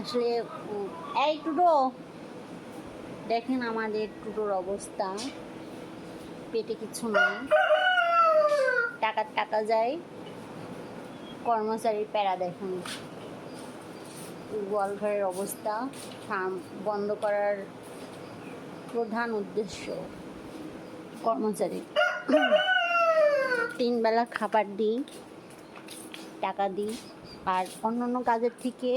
আসলে এই টুডো দেখেন আমাদের টুটোর অবস্থা। পেটে কিছু নাই। টাকার টাকা যায়। কর্মচারীর প্যারা দেখুন। গোয়ালঘরের অবস্থা। ফার্ম বন্ধ করার প্রধান উদ্দেশ্য কর্মচারী। তিন বেলা খাবার দিই, টাকা দিই। আর অন্য অন্য কাজের থেকে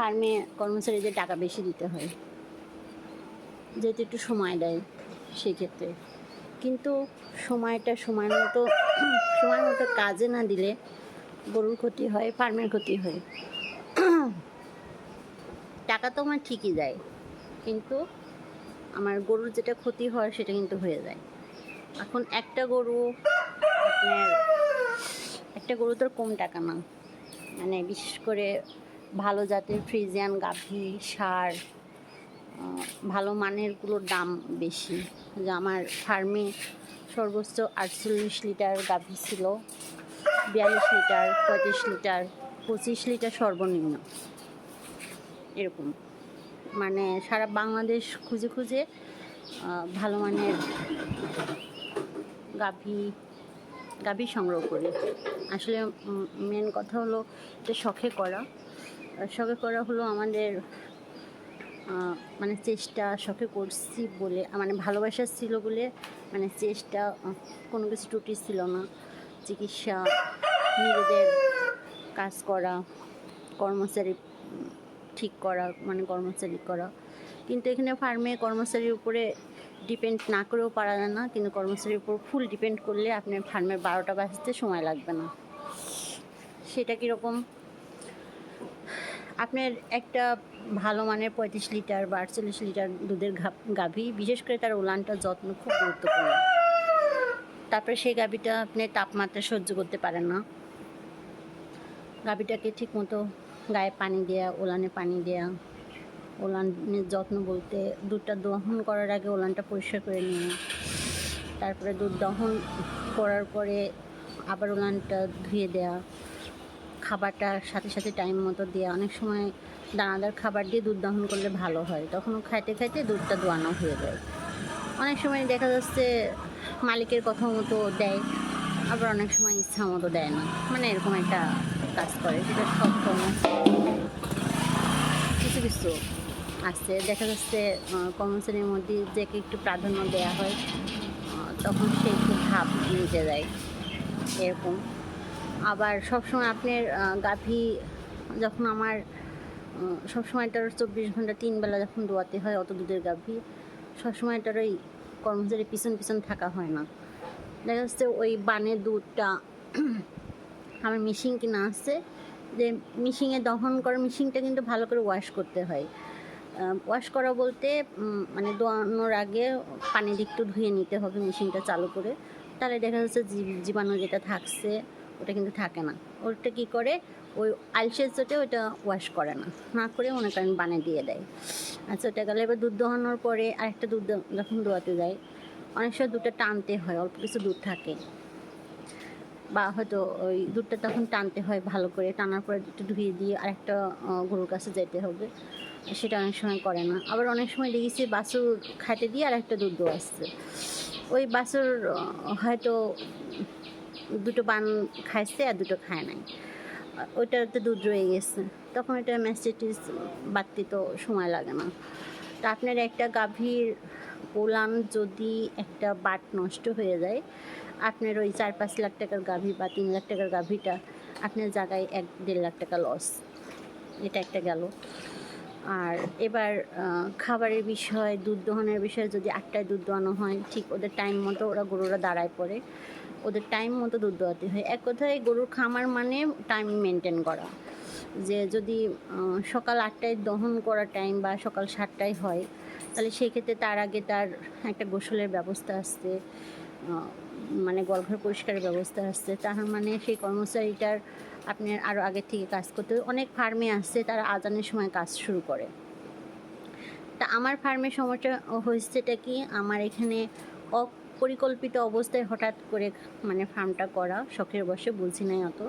ফার্মে কর্মচারীদের টাকা বেশি দিতে হয়, যেহেতু একটু সময় দেয় সেক্ষেত্রে কিন্তু সময়টা সময় মতো সময় মতো কাজে না দিলে গরুর ক্ষতি হয়, ফার্মের ক্ষতি হয়। টাকা তো আমার ঠিকই যায়, কিন্তু আমার গরুর যেটা ক্ষতি হয় সেটা কিন্তু হয়ে যায়। এখন একটা গরু, আপনার, একটা গরু তোর কম টাকা না। মানে বিশেষ করে ভালো জাতের ফ্রিজিয়ান গাভী, সার ভালো মানেরগুলোর দাম বেশি। যে আমার ফার্মে সর্বোচ্চ আটচল্লিশ লিটার গাভী ছিল, বিয়াল্লিশ লিটার, পঁয়ত্রিশ লিটার, পঁচিশ লিটার সর্বনিম্ন। এরকম। মানে সারা বাংলাদেশ খুঁজে খুঁজে ভালো মানের গাভী গাভী সংগ্রহ করি। আসলে মেন কথা হলো এটা শখে করা। শখে করা হলো আমাদের মানে চেষ্টা শখে করছি বলে মানে ভালোবাসা ছিল বলে মানে চেষ্টা কোনো কিছু ত্রুটি ছিল না। চিকিৎসা, নিজেদের কাজ করা, কর্মচারী, ঠিক করা মানে কর্মচারী করা। কিন্তু এখানে ফার্মে কর্মচারীর উপরে ডিপেন্ড না করেও পারা যায় না, কিন্তু কর্মচারীর উপর ফুল ডিপেন্ড করলে আপনার ফার্মের বারোটা বাজতে সময় লাগবে না। সেটা কীরকম? আপনার একটা ভালো মানের পঁয়ত্রিশ লিটার বা আটচল্লিশ লিটার দুধের গাভী, বিশেষ করে তার উলানটার যত্ন খুব গুরুত্বপূর্ণ। তারপরে সেই গাভীটা আপনি তাপমাত্রা সহ্য করতে পারেন না। গাভীটাকে ঠিক মতো গায়ে পানি দেয়া, ওলানে পানি দেয়া ওলানের যত্ন বলতে দুধটা দহন করার আগে ওলানটা পরিষ্কার করে নিয়ে তারপরে দুধ দহন করার পরে আবার ওলানটা ধুয়ে দেয়া। খাবারটা সাথে সাথে টাইম মতো দেওয়া অনেক সময় দানাদার খাবার দিয়ে দুধ দহন করলে ভালো হয়। তখনও খাইতে খাইতে দুধটা দোয়ানো হয়ে যায়। অনেক সময় দেখা যাচ্ছে মালিকের কথা মতো দেয় আবার অনেক সময় ইচ্ছা মতো দেয় না। মানে এরকম একটা কাজ করে সেটা সব কিছু কিছু আছে। দেখা যাচ্ছে আহ, কর্মচারীর মধ্যে যাকে একটু প্রাধান্য দেওয়া হয় তখন সে একটু ভাব নিতে যায় এরকম। আবার সবসময় আপনার গাভী যখন আমার আহ, সবসময় এটার চব্বিশ ঘণ্টা তিন বেলা যখন দোয়াতে হয় অত দুধের গাভী সবসময় এটার ওই কর্মচারী পিছন পিছন থাকা হয় না। দেখা যাচ্ছে ওই বানের দুধটা আমার মিশিং কিনা আছে যে মিশিংয়ে দহন করা মিশিংটা কিন্তু ভালো করে ওয়াশ করতে হয়। ওয়াশ করা বলতে মানে দোয়ানোর আগে পানি দিয়ে একটু ধুয়ে নিতে হবে মেশিনটা চালু করে। তাহলে দেখা যাচ্ছে জীব- জীবাণু যেটা থাকছে ওটা কিন্তু থাকে না। ওটা কি করে? ওই আলসের চোটে ওটা ওয়াশ করে না। না করে মনে করেন বানে দিয়ে দেয়। আচ্ছা ওটা গেলে এবার দুধ দোহানোর পরে আরেকটা দুধ যখন দোয়াতে যায় অনেক সময় দুধটা টানতে হয় অল্প কিছু দুধ থাকে। বা হয়তো ওই দুধটা তখন টানতে হয় ভালো করে টানার পরে দুধটা ধুয়ে দিয়ে আরেকটা গরুর কাছে যেতে হবে। সেটা অনেক সময় করে না। আবার অনেক সময় দেখেছি বাছুর খাইতে দিয়ে আর একটা দুধ আসছে। ওই আহ, হয়তো দুটো বান খাইছে আর দুটো খায় নাই। আহ, ওইটাতে দুধ রয়ে গেছে। তখন এটা ম্যাস্টিটিস বাড়তি তো সময় লাগে না। তা আপনার একটা গাভীর ওলান যদি একটা বাট নষ্ট হয়ে যায় আপনার ওই চার পাঁচ লাখ টাকার গাভী বা তিন লাখ টাকার গাভীটা আপনার জায়গায় এক দেড় লাখ টাকা লস এটা একটা গেল। আর এবার খাবারের বিষয় দুধ দোহানোর বিষয়ে যদি আটটায় দুধ দোয়ানো হয় ঠিক ওদের টাইম মতো ওরা গরুরা দাঁড়ায় পড়ে। ওদের টাইম মতো দুধ দোয়াতে হয়। এক কথায় গরুর খামার মানে টাইম মেনটেন করা। যে যদি সকাল আটটায় দহন করার টাইম বা সকাল সাতটায় হয়, তাহলে সেক্ষেত্রে তার আগে তার একটা গোসলের ব্যবস্থা আসছে মানে গলঘর পরিষ্কারের ব্যবস্থা আসছে। তার মানে সেই কর্মচারীটার আপনার আরও আগের থেকে কাজ করতে অনেক ফার্মে আসছে, তারা আজানের সময় কাজ শুরু করে। তা আমার ফার্মের সমস্যা হয়েছেটা কি? আমার এখানে অপরিকল্পিত অবস্থায় হঠাৎ করে মানে ফার্মটা করা, শখের বসে বুঝি নাই অত।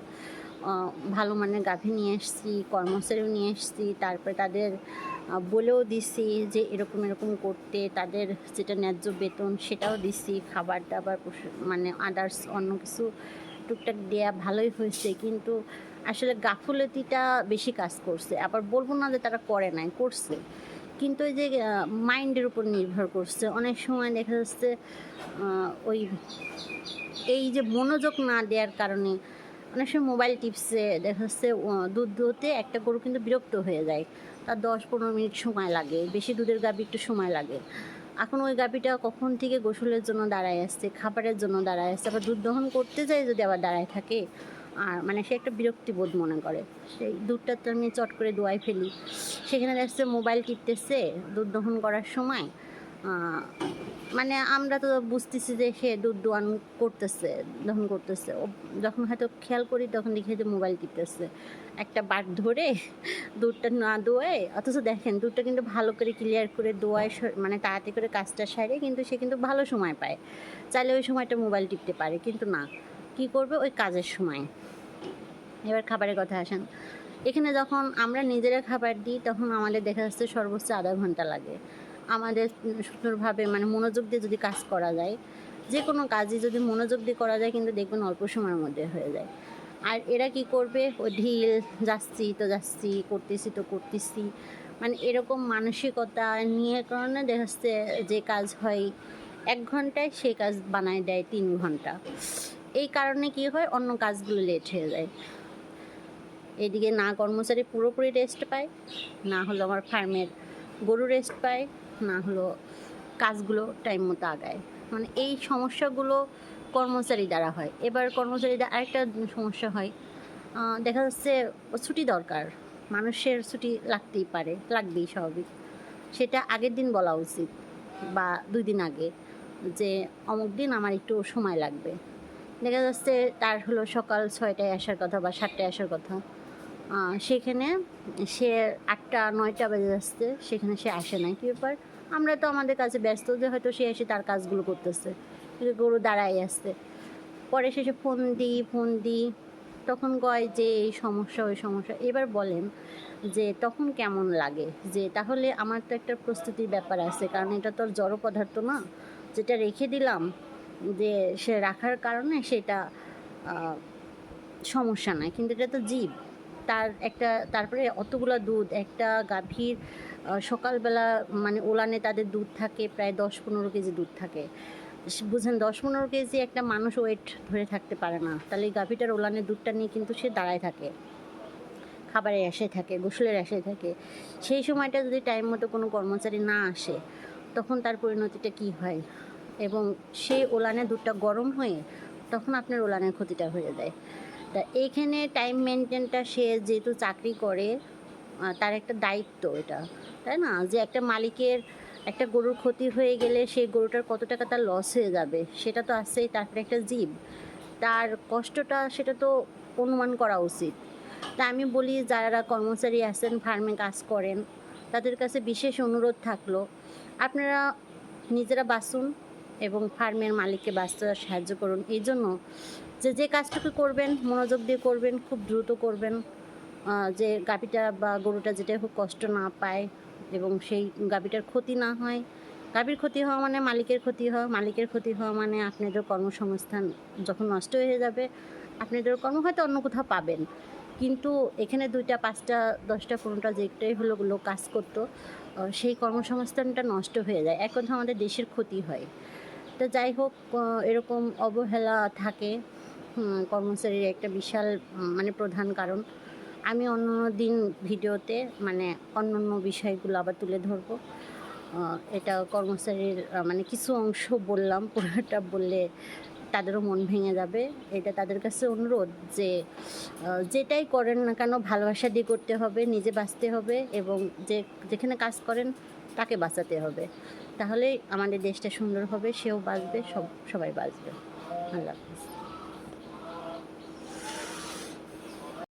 ভালো মানের গাভী নিয়ে এসেছি, কর্মচারীও নিয়ে এসেছি, তারপরে তাদের বলেও দিছি যে এরকম এরকম করতে, তাদের যেটা ন্যায্য বেতন সেটাও দিছি, খাবার দাবার মানে আদার্স অন্য কিছু টুকটাক দেয়া ভালোই হয়েছে, কিন্তু আসলে গাফুলতিটা বেশি কাজ করছে। আবার বলব না যে তারা করে নাই, করছে। কিন্তু ওই যে মাইন্ডের উপর নির্ভর করছে। অনেক সময় দেখা যাচ্ছে ওই এই যে মনোযোগ না দেওয়ার কারণে অনেক সময় মোবাইল টিপসে দেখা যাচ্ছে দুধ দুধতে একটা গরু কিন্তু বিরক্ত হয়ে যায়। তার দশ পনেরো মিনিট সময় লাগে, বেশি দুধের গাভী একটু সময় লাগে। এখন ওই গাভীটা কখন থেকে গোসলের জন্য দাঁড়ায় আসছে, খাবারের জন্য দাঁড়ায় আসছে, আবার দুধ দহন করতে যায় যদি আবার দাঁড়ায় থাকে আর মানে সে একটা বিরক্তি বোধ মনে করে। সেই দুধটা তো আমি চট করে দোয়াই ফেলি। সেখানে দেখছে মোবাইল টিপতেছে দুধ দহন করার সময়। মানে আমরা তো বুঝতেছি যে সে দুধ দোয়ান করতেছে, দহন করতেছে। ও যখন হয়তো খেয়াল করি তখন দেখি যে মোবাইল টিপতেছে। একটা বাট ধরে দুধটা না দোয়ায়, অথচ দেখেন দুধটা কিন্তু ভালো করে ক্লিয়ার করে দোয়ায় মানে তাড়াতাড়ি করে কাজটা সারে, কিন্তু সে কিন্তু ভালো সময় পায়। চাইলে ওই সময়টা মোবাইল টিপতে পারে, কিন্তু না। কি করবে? ওই কাজের সময়। এবার খাবারের কথা আসেন। এখানে যখন আমরা নিজেরা খাবার দিই, তখন আমাদের দেখা যাচ্ছে সর্বোচ্চ আধা ঘণ্টা লাগে। আমাদের সুন্দরভাবে মানে মনোযোগ দিয়ে যদি কাজ করা যায়, যে কোনো কাজই যদি মনোযোগ দিয়ে করা যায়, কিন্তু দেখবেন অল্প সময়ের মধ্যে হয়ে যায়। আর এরা কি করবে? ও ঢিল, যাচ্ছি, তো যাচ্ছি, করতেছি, তো করতেছি। মানে এরকম মানসিকতা নিয়ে কারণে দেখা যাচ্ছে যে কাজ হয়, এক ঘন্টায় সে কাজ বানায় দেয় তিন ঘণ্টা। এই কারণে কি হয়, অন্য কাজগুলো লেট হয়ে যায়। এদিকে না কর্মচারী পুরোপুরি রেস্ট পায়, না হলো আমার ফার্মের গরু রেস্ট পায়, না হলো কাজগুলো টাইম মতো আগায়। মানে এই সমস্যাগুলো কর্মচারী দ্বারা হয়। এবার কর্মচারীদের আরেকটা সমস্যা হয় দেখা যাচ্ছে ছুটি দরকার। মানুষের ছুটি লাগতেই পারে, লাগবেই স্বাভাবিক। সেটা আগের দিন বলা উচিত, বা দুই দিন আগে যে, অমুক দিন আমার একটু সময় লাগবে। দেখা যাচ্ছে তার হলো সকাল ছয়টায় আসার কথা বা সাতটায় আসার কথা। সেখানে সে আটটা, নয়টা বেজে যাচ্ছে, সেখানে সে আসে না কী ব্যাপার? আমরা তো আমাদের কাছে ব্যস্ত, যে হয়তো সে এসে তার কাজগুলো করতেছে গরু দাঁড়াই আসছে পরে শেষে ফোন দিই ফোন দিই, তখন কয় যে এই সমস্যা, ওই সমস্যা। এবার বলেন যে তখন কেমন লাগে? যে তাহলে আমার তো একটা প্রস্তুতির ব্যাপার আছে, কারণ এটা তো জড় পদার্থ না। যেটা রেখে দিলাম যে সে রাখার কারণে সেটা সমস্যা নয় কিন্তু এটা তো জীব। তার একটা, তারপরে অতগুলো দুধ, একটা গাভীর সকালবেলা মানে ওলানে তাদের দুধ থাকে, প্রায় দশ পনেরো কেজি দুধ থাকে। বুঝেন দশ পনেরো কেজি একটা মানুষ ওয়েট ধরে থাকতে পারে না। তাহলে এই গাভীটার ওলানের দুধটা নিয়ে কিন্তু সে দাঁড়ায় থাকে। খাবারের আশায় থাকে, গোসলের আশায় থাকে। সেই সময়টা যদি টাইম মতো কোনো কর্মচারী না আসে, তখন তার পরিণতিটা কি হয়? এবং সেই ওলানে দুধটা গরম হয়ে তখন আপনার ওলানের ক্ষতিটা হয়ে যায়। তা এইখানে টাইম মেনটেনটা সে যেহেতু চাকরি করে তার একটা দায়িত্ব এটা, তাই না? যে একটা মালিকের একটা গরুর ক্ষতি হয়ে গেলে সেই গরুটার কত টাকা তার লস হয়ে যাবে, সেটা তো আসছেই তারপরে একটা জীব। তার কষ্টটা সেটা তো অনুমান করা উচিত। তা আমি বলি, যারা কর্মচারী আছেন ফার্মে কাজ করেন, তাদের কাছে বিশেষ অনুরোধ থাকল, আপনারা নিজেরা বাঁচুন এবং ফার্মের মালিককে বাঁচতে সাহায্য করুন। এই জন্য যে যে কাজটুকু করবেন, মনোযোগ দিয়ে করবেন, খুব দ্রুত করবেন যে গাভীটা বা গরুটা যেটা খুব কষ্ট না পায় এবং সেই গাভীটার ক্ষতি না হয়। গাভীর ক্ষতি হওয়া মানে মালিকের ক্ষতি হওয়া। মালিকের ক্ষতি হওয়া মানে আপনাদের কর্মসংস্থান যখন নষ্ট হয়ে যাবে, আপনাদের কর্ম হয়তো অন্য কোথাও পাবেন। কিন্তু এখানে দুইটা, পাঁচটা, দশটা, পনেরোটা যেটাই হলো লোক কাজ করতো সেই কর্মসংস্থানটা নষ্ট হয়ে যায়। এক কথা আমাদের দেশের ক্ষতি হয়। তো যাই হোক এরকম অবহেলা থাকে কর্মচারীর একটা বিশাল মানে প্রধান কারণ। আমি অন্য দিন ভিডিওতে মানে অন্য অন্য বিষয়গুলো আবার তুলে ধরবো। এটা কর্মচারীর মানে কিছু অংশ বললাম, পুরোটা বললে তাদেরও মন ভেঙে যাবে। এটা তাদের কাছে অনুরোধ যে যেটাই করেন না কেন, ভালোবাসা দিয়ে করতে হবে, নিজে বাঁচতে হবে এবং যে, যেখানে কাজ করেন, তাকে বাঁচাতে হবে। তাহলেই আমাদের দেশটা সুন্দর হবে সেও বাঁচবে সব সবাই বাঁচবে। আল্লাহ হাফিজ।